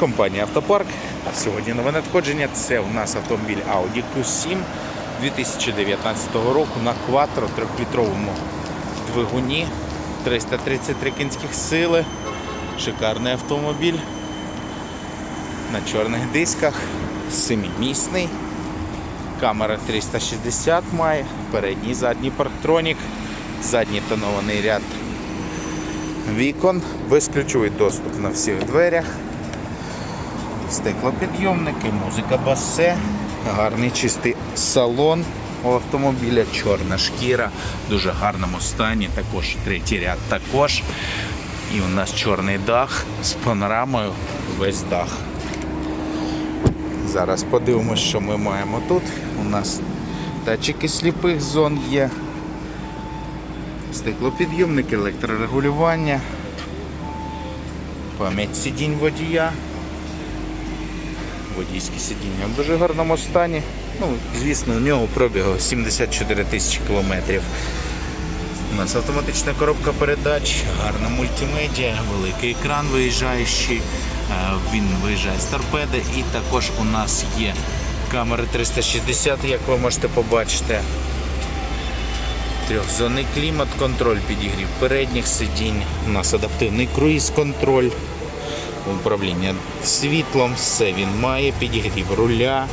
компанія Автопарк. Сьогодні нове надходження. Це у нас автомобіль Audi Q7 2019 року на кватро 3-літровому двигуні 333 кінських сили. Шикарний автомобіль на чорних дисках, семимісний. Камера 360 має, передній задній парктронік, задній тонований ряд вікон, безключовий доступ на всіх дверях, стеклопідйомники, музика басе, гарний чистий салон у автомобіля, чорна шкіра, в дуже гарному стані, також третій ряд також. І у нас чорний дах з панорамою весь дах. Зараз подивимось, що ми маємо тут. У нас датчики сліпих зон є. Стеклопідйомник, електрорегулювання, пам'ять сидінь водія. Водійське сидіння в дуже гарному стані. Ну, звісно, у нього пробігу 74 тисячі кілометрів. У нас автоматична коробка передач, гарна мультимедіа, великий екран виїжджаючий. Е, Він виїжджає з торпеди і також у нас є камери 360, як ви можете побачити. Трьохзонний клімат, контроль підігрів передніх сидінь. У нас адаптивний круїз-контроль, управління світлом, все він має, підігрів руля.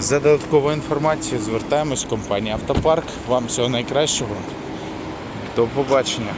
За додатковою інформацією звертаємось в компанію Автопарк. Вам всього найкращого. До побачення.